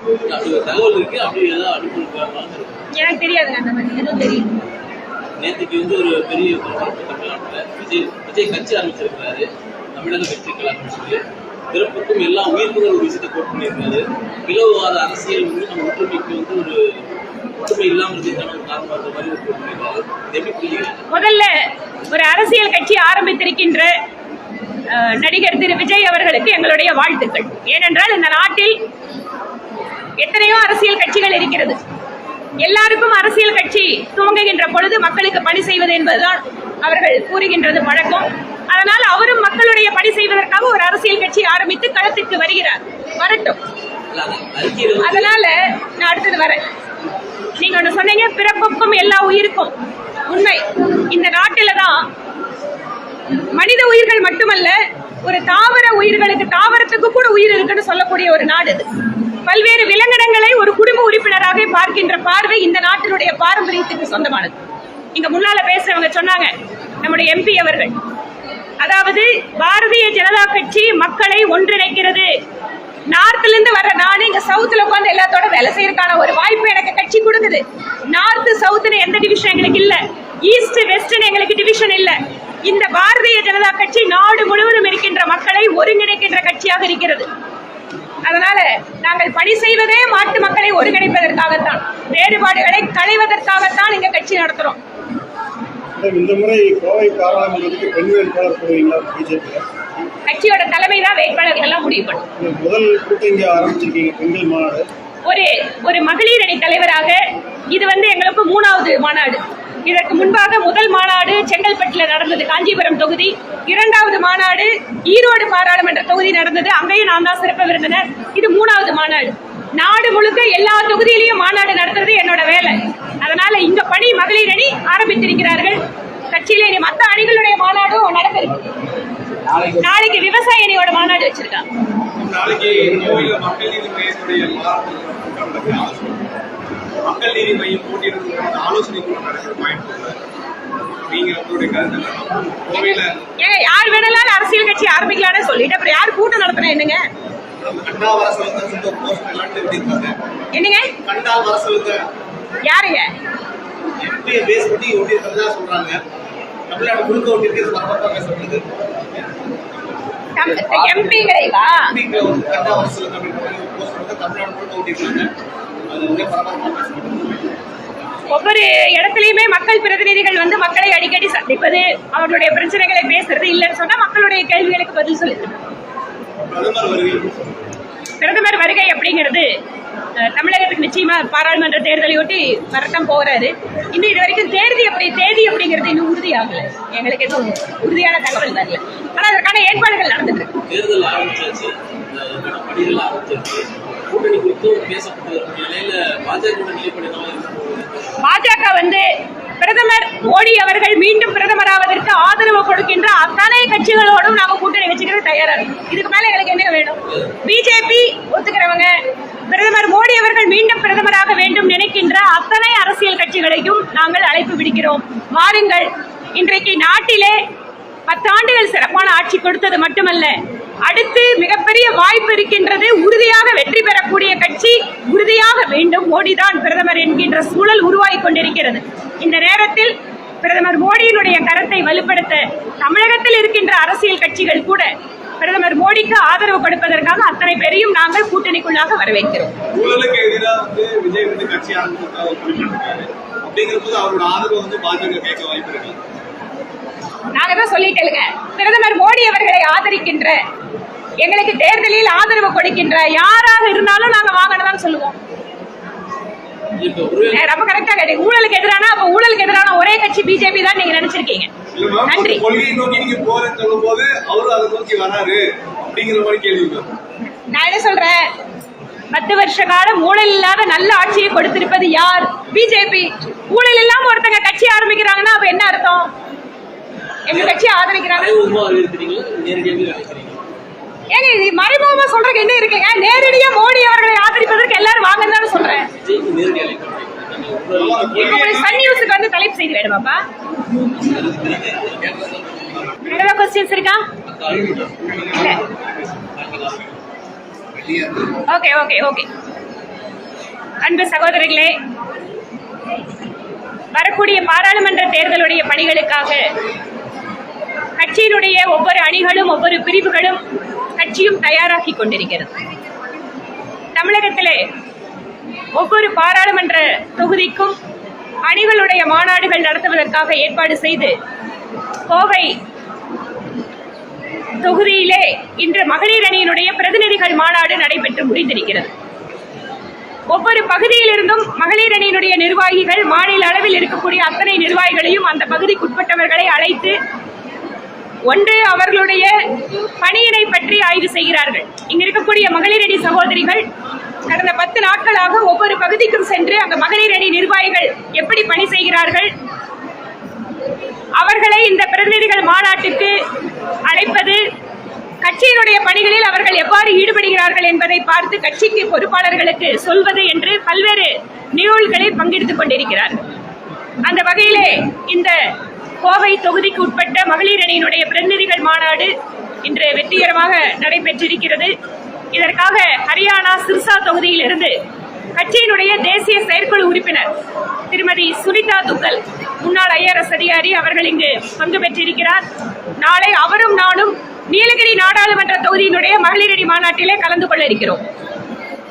அப்படி ஒரு தகவல் இருக்கு அப்படி ஏதாவது அனுப்பியிருக்காங்களான்னு இருக்கு. எனக்கு தெரியாதுங்க அந்த மாதிரி. எதுவும் தெரியும் நேற்றுக்கு வந்து ஒரு பெரிய பரபரப்பு தமிழ்நாட்டில் விஜய் விஜய் கட்சி ஆரம்பிச்சிருக்கிறாரு. தமிழக வெற்றி கழகம் சொல்லி. பிறப்புக்கும் எல்லா உயிர்ப்புகள் ஒரு விஷயத்தை கோட் பண்ணியிருக்காரு. பிளவுவாத அரசியல் வந்து நம்ம ஒற்றுமைக்கு வந்து ஒரு ஒற்றுமை இல்லாமல் இருக்கிறதுக்கான காரணமாக இருந்த மாதிரி ஒரு கோட் பண்ணியிருக்காரு. இது எப்படி புரியுது முதல்ல ஒரு அரசியல் கட்சி ஆரம்பித்திருக்கின்ற நடிகர் திரு விஜய் அவர்களுக்கு எங்களுடைய வாழ்த்துக்கள். ஏனென்றால் இந்த நாட்டில் எத்தனையோ அரசியல் கட்சிகள் இருக்கிறது. எல்லாருக்கும் அரசியல் கட்சி துவங்குகின்ற பொழுது மக்களுக்கு பணி செய்வது என்பதுதான் அவர்கள் கூறுகின்றது வழக்கம். அதனால் அவரும் மக்களுடைய பணி செய்வதற்காக ஒரு அரசியல் கட்சி ஆரம்பித்து களத்திற்கு வருகிறார். வரட்டும். அதனால நான் அடுத்தது வரேன். நீங்க ஒண்ணு சொன்னீங்க பிறப்புக்கும் எல்லா உயிருக்கும். உண்மை. இந்த நாட்டில தான் மனித உயிர்கள் மட்டுமல்ல ஒரு தாவர உயிர்களுக்கு தாவரத்துக்கு கூட உயிர் இருக்குன்னு சொல்லக்கூடிய ஒரு நாடு இது. பல்வேறு விலங்கினங்களை ஒரு குடும்ப உறுப்பினராக பார்க்கின்ற பார்வை இந்த நாட்டினுடைய பாரம்பரியத்துக்கு சொந்தமானது. இங்க முன்னால பேசுறவங்க சொன்னாங்க நம்முடைய எம்பி அவர்கள். அதாவது பாரதிய ஜனதா கட்சி மக்களை ஒன்றிணைக்கிறது. நார்த்ல இருந்து வர நானு இங்க சவுத்துல உட்காந்து எல்லாத்தோட வேலை செய்யறதுக்கான ஒரு வாய்ப்பு எனக்கு கட்சி கொடுக்குது. நார்த் சவுத்னு எந்த டிவிஷன் எங்களுக்கு இல்ல. ஈஸ்ட் வெஸ்ட்னு எங்களுக்கு டிவிஷன் இல்ல. இந்த பாரதிய ஜனதா கட்சி நாடு முழுவதும் இருக்கின்ற மக்களை ஒருங்கிணைக்கின்ற கட்சியாக இருக்கிறது. அதனால நாங்கள் பணி செய்வதே மாட்டு மக்களை ஒருங்கிணைப்பதற்காகத்தான். வேறுபாடுகளை களைவதற்காகத்தான் இங்க கட்சி நடத்துறோம். இந்த முறை கோவை பாராளுமன்றத்துக்கு பெண் வேட்பாளர் போடுவீங்களா பிஜேபி கட்சியோட தலைமை தான் வேட்பாளர்கள் எல்லாம் முடிவு பண்ணும். முதல் கூட்டம் இங்கே ஆரம்பிச்சிருக்கீங்க பெண்கள் மாநாடு. ஒரு ஒரு மகளிர் அணி தலைவராக இது வந்து எங்களுக்கு மூணாவது மாநாடு. இதற்கு முன்பாக முதல் மாநாடு செங்கல்பட்டில் நடந்தது காஞ்சிபுரம் தொகுதி. இரண்டாவது மாநாடு ஈரோடு பாராளுமன்ற தொகுதி நடந்தது. அங்கேயும் நான் தான் சிறப்பு விருந்தினர். இது மூணாவது மாநாடு. நாடு முழுக்க எல்லா தொகுதியிலையும் மாநாடு நடத்துறது என்னோட வேலை. அதனால இங்க பணி மகளிர் அணி ஆரம்பித்திருக்கிறார்கள். கட்சியில மற்ற அணிகளுடைய மாநாடும் நடந்திருக்கு. நாளைக்கு விவசாய அணியோட மாநாடு வச்சிருக்காங்க. நாளைக்கு மக்கள் நீதி மையம் போட்டியிடுறதுக்கான நடக்கிற யார் வேணாலும் அரசியல் கட்சி ஆரம்பிக்கலாம்னு சொல்லிட்டு அப்புறம் யார் கூட்டம் நடத்துறேன் என்னங்க? என்னங்க? யாருங்க? எம்பியை பேஸ் தமிழ்நாடு ஒவ்வொரு இடத்துலயுமே மக்கள் பிரதிநிதிகள் வந்து மக்களை அடிக்கடி சந்திப்பது அவர்களுடைய பிரச்சனைகளை பேசுறது இல்லைன்னு சொன்னா மக்களுடைய கேள்விகளுக்கு பதில் சொல்லுது பிரதமர் வருகை. அப்படிங்கிறது தமிழகத்துக்கு நிச்சயமா பாராளுமன்ற தேர்தலையொட்டி வரட்டம் போறாரு. இன்னும் இது வரைக்கும் தேதி அப்படி தேதி அப்படிங்கிறது இன்னும் உறுதியாகல. எங்களுக்கு எதுவும் உறுதியான தகவல் வரல. ஆனா அதற்கான ஏற்பாடுகள் நடந்துட்டு தேர்தல் ஆரம்பிச்சாச்சு. பணிகள் கூட்டணி பேசப்பட்டு நிலையில பாஜக நிலைப்படி பாஜக வந்து பிரதமர் மோடி அவர்கள் மீண்டும் பிரதமராவதற்கு ஆதரவு கொடுக்கின்ற அத்தனை கட்சிகளோடும் நாங்க கூட்டணி வச்சுக்கிறது தயாரா இருக்கும். இதுக்கு மேல எங்களுக்கு என்ன வேணும்? பிஜேபி ஒத்துக்கிறவங்க பிரதமர் மோடி அவர்கள் மீண்டும் பிரதமராக வேண்டும் நினைக்கின்ற அத்தனை அரசியல் கட்சிகளையும் நாங்கள் அழைப்பு விடுக்கிறோம். வாருங்கள் இன்றைக்கு நாட்டிலே பத்தாண்டுகள் சிறப்பான ஆட்சி கொடுத்தது மட்டுமல்ல அடுத்து மிகப்பெரிய வாய்ப்பு இருக்கின்றது உறுதியாக வெற்றி பெறக்கூடிய கட்சி உறுதியாக வேண்டும் மோடிதான் பிரதமர் என்கின்ற சூழல் உருவாகி கொண்டிருக்கிறது. இந்த நேரத்தில் பிரதமர் மோடியினுடைய கரத்தை வலுப்படுத்த தமிழகத்தில் இருக்கின்ற அரசியல் கட்சிகள் கூட பிரதமர் மோடிக்கு ஆதரவு கொடுப்பதற்காக அத்தனை பேரையும் நாங்கள் கூட்டணிக்குள்ளாக வரவேற்கிறோம். நாங்க தான் சொல்லிட்டேங்க. பிரதமர் மோடி அவர்களை ஆதரிக்கின்ற எங்களுக்கு தேர்தலில் ஆதரவு கொடுக்கின்ற யாராக இருந்தாலும் நாங்க வாங்கணும் சொல்லுவோம். ரொம்ப கரெக்டா கேட்டீங்க. ஊழலுக்கு எதிரான அப்ப ஊழலுக்கு எதிரான ஒரே கட்சி பிஜேபி தான் நீங்க நினைச்சிருக்கீங்க. நன்றி. கொள்கையை நோக்கி நீங்க போறேன்னு சொல்லும் போது அவரும் அதை நோக்கி வராரு அப்படிங்கிற மாதிரி கேள்வி நான் என்ன சொல்றேன்? பத்து வருஷ காலம் ஊழல் இல்லாத நல்ல ஆட்சியை கொடுத்திருப்பது யார்? பிஜேபி ஊழல் இல்லாம ஒருத்தங்க கட்சி ஆரம்பிக்கிறாங்கன்னா அப்ப என்ன அர்த்தம்? எங்க கட்சி ஆதரிக்கிறாங்க. ஏங்க இது மறைமுகமா சொல்றதுக்கு என்ன இருக்குங்க? நேரடியா மோடி அவர்களை ஆதரிப்பதற்கு எல்லாரும் வாங்கன்னு சொல்றேன். சன் நியூஸுக்கு வந்து தலைப்பு செய்தி வேணுமாப்பா வேற ஏதாவது கொஸ்டின்ஸ் இருக்கா? ஓகே ஓகே ஓகே அன்பு சகோதரர்களே வரக்கூடிய பாராளுமன்ற தேர்தலுடைய பணிகளுக்காக கட்சியினுடைய ஒவ்வொரு அணிகளும் ஒவ்வொரு பிரிவுகளும் கட்சியும் தயாராகி கொண்டிருக்கிறது. தமிழகத்திலே ஒவ்வொரு பாராளுமன்ற தொகுதிக்கும் அணிகளுடைய மாநாடுகள் நடத்துவதற்காக ஏற்பாடு செய்து கோவை தொகுதியிலே இன்று மகளிர் அணியினுடைய பிரதிநிதிகள் மாநாடு நடைபெற்று முடிந்திருக்கிறது. ஒவ்வொரு பகுதியிலிருந்தும் மகளிர் அணியினுடைய நிர்வாகிகள் மாநில அளவில் இருக்கக்கூடிய அத்தனை நிர்வாகிகளையும் அந்த பகுதிக்குட்பட்டவர்களை அழைத்து ஒன்று அவர்களுடைய பணியினை பற்றி ஆய்வு செய்கிறார்கள். இங்க இருக்கக்கூடிய மகளிர் அணி சகோதரிகள் கடந்த பத்து நாட்களாக ஒவ்வொரு பகுதிக்கும் சென்று அந்த மகளிர் அணி நிர்வாகிகள் எப்படி பணி செய்கிறார்கள்? அவர்களை இந்த பிரதிநிதிகள் மாநாட்டுக்கு அழைப்பது கட்சியினுடைய பணிகளில் அவர்கள் எவ்வாறு ஈடுபடுகிறார்கள் என்பதை பார்த்து கட்சிக்கு பொறுப்பாளர்களுக்கு சொல்வது என்று பல்வேறு நிகழ்வுகளில் பங்கெடுத்துக் கொண்டிருக்கிறார்கள். அந்த வகையிலே இந்த கோவை தொகுதிக்கு உட்பட்ட மகளிர் அணியினுடைய பிரதிநிதிகள் மாநாடு இன்று வெற்றிகரமாக நடைபெற்றிருக்கிறது. இதற்காக ஹரியானா சிர்சா தொகுதியில் இருந்து கட்சியினுடைய தேசிய செயற்குழு உறுப்பினர் திருமதி சுனிதா துக்கல் முன்னாள் ஐஆர்எஸ் அதிகாரி அவர்கள் இங்கு பங்கு பெற்றிருக்கிறார். நாளை அவரும் நானும் நீலகிரி நாடாளுமன்ற தொகுதியினுடைய மகளிர் மாநாட்டிலே கலந்து கொள்ள இருக்கிறோம்.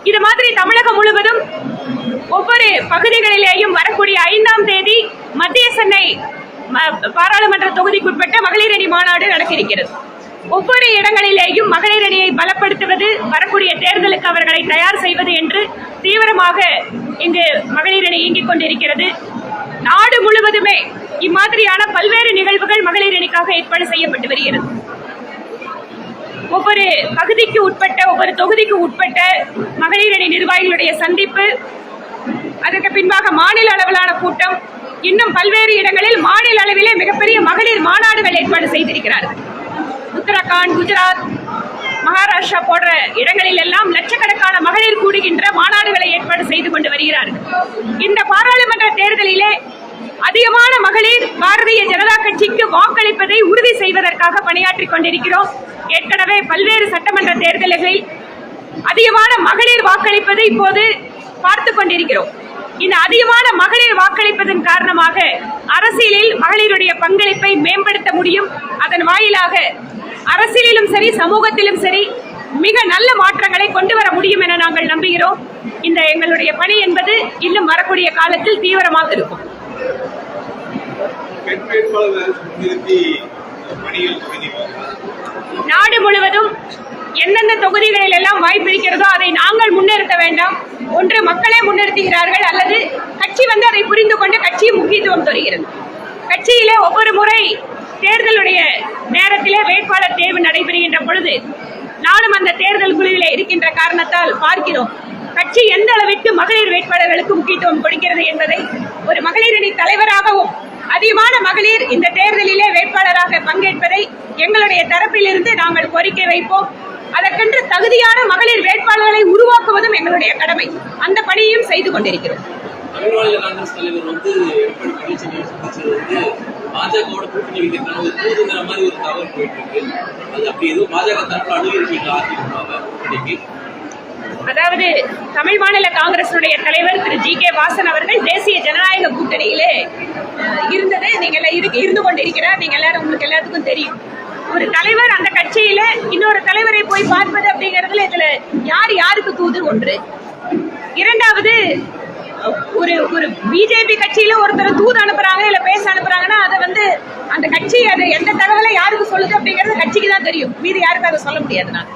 இது மாதிரி தமிழகம் முழுவதும் ஒவ்வொரு பகுதிகளிலேயும் வரக்கூடிய ஐந்தாம் தேதி மத்திய சென்னை பாராளுமன்ற தொகுதிக்குட்பட்ட மகளிர் அணி மாநாடு நடக்கிறது ஒவ்வொரு இடங்களிலேயும் மகளிர் அணியை பலப்படுத்துவது வரக்கூடிய தேர்தலுக்கு அவர்களை தயார் செய்வது என்று தீவிரமாக இங்கு மகளிர் அணி இயங்கிக் கொண்டிருக்கிறது. நாடு முழுவதுமே இம்மாதிரியான பல்வேறு நிகழ்வுகள் மகளிர் அணிக்காக ஏற்பாடு செய்யப்பட்டு வருகிறது. ஒவ்வொரு பகுதிக்கு உட்பட்ட ஒவ்வொரு தொகுதிக்கு உட்பட்ட மகளிர் அணி நிர்வாகிகளுடைய சந்திப்பு அதற்கு பின்பாக மாநில அளவிலான கூட்டம் இன்னும் பல்வேறு இடங்களில் மாநில அளவிலே மிகப்பெரிய மகளிர் மாநாடுகள் ஏற்பாடு செய்திருக்கிறார்கள். உத்தரகாண்ட் குஜராத் மகாராஷ்டிரா போன்ற இடங்களில் எல்லாம் லட்சக்கணக்கான மகளிர் கூடுகின்ற மாநாடுகளை ஏற்பாடு செய்து கொண்டு வருகிறார்கள். இந்த பாராளுமன்ற தேர்தலிலே அதிகமான மகளிர் பாரதிய ஜனதா கட்சிக்கு வாக்களிப்பதை உறுதி செய்வதற்காக பணியாற்றிக் கொண்டிருக்கிறோம். ஏற்கனவே பல்வேறு சட்டமன்ற தேர்தல்களில் அதிகமான மகளிர் வாக்களிப்பதை இப்போது பார்த்து கொண்டிருக்கிறோம். இந்த அதிகமான மகளிர் வாக்களிப்பதன் காரணமாக அரசியலில் மகளிருடைய பங்களிப்பை மேம்படுத்த முடியும். அதன் வாயிலாக அரசியலிலும் சரி சமூகத்திலும் சரி மிக நல்ல மாற்றங்களை கொண்டு வர முடியும் என நாங்கள் நம்புகிறோம். இந்த எங்களுடைய பணி என்பது இன்னும் வரக்கூடிய காலத்தில் தீவிரமாக இருக்கும். நாடு முழுவதும் எந்தெந்த தொகுதிகளில் எல்லாம் வாய்ப்பு இருக்கிறதோ அதை நாங்கள் முன்னிறுத்த வேண்டாம். ஒன்று மக்களே முன்னிறுத்துகிறார்கள் அல்லது கட்சி வந்து அதை புரிந்து கொண்டு கட்சி முக்கியத்துவம் தருகிறது. கட்சியிலே ஒவ்வொரு முறை தேர்தலுடைய நேரத்திலே வேட்பாளர் தேர்வு நடைபெறுகின்ற பொழுது நானும் அந்த தேர்தல் குழுவிலே இருக்கின்ற காரணத்தால் பார்க்கிறோம் கட்சி எந்த அளவிற்கு மகளிர் வேட்பாளர்களுக்கு முக்கியத்துவம் கொடுக்கிறது என்பதை ஒரு மகளிரணி தலைவராகவும் அதிகமான மகளிர் இந்த தேர்தலிலே வேட்பாளராக பங்கேற்பதை எங்களுடைய தரப்பிலிருந்து நாங்கள் கோரிக்கை வைப்போம். அதற்கென்று தகுதியான மகளிர் வேட்பாளர்களை உருவாக்குவதும் எங்களுடைய கடமை. அந்த பணியையும் செய்து கொண்டிருக்கிறோம். தமிழ் மாநில காங்கிரஸ் தலைவர் வந்து எடப்பாடி பழனிசாமி சந்திச்சது வந்து பாஜகவோட கூட்டணி வைக்கிறதுக்கான ஒரு தூதுங்கிற மாதிரி ஒரு தகவல் போயிட்டு இருக்கு அது அப்படி எதுவும் பாஜக தரப்புல அணுகிருக்கீங்களா அதிமுகவை கூட்டணிக்கு அதாவது தமிழ் மாநில காங்கிரசுடைய தலைவர் திரு ஜி கே வாசன் அவர்கள் தேசிய ஜனநாயக கூட்டணியிலே இருந்தது. நீங்க இருக்கு இருந்து கொண்டிருக்கிறார். நீங்க எல்லாரும் உங்களுக்கு எல்லாத்துக்கும் தெரியும். ஒரு தலைவர் அந்த கட்சியில இன்னொரு தலைவரை போய் பார்ப்பது அப்படிங்கறதுல இதுல யார் யாருக்கு தூது ஒன்று? இரண்டாவது ஒரு ஒரு பிஜேபி கட்சியில ஒருத்தர் தூது அனுப்புறாங்க இல்ல பேச அனுப்புறாங்கன்னா அதை வந்து அந்த கட்சி அது எந்த தகவலை யாருக்கு சொல்லுது அப்படிங்கறது கட்சிக்கு தான் தெரியும். மீது யாருக்கும் அதை சொல்ல முடியாது நான்.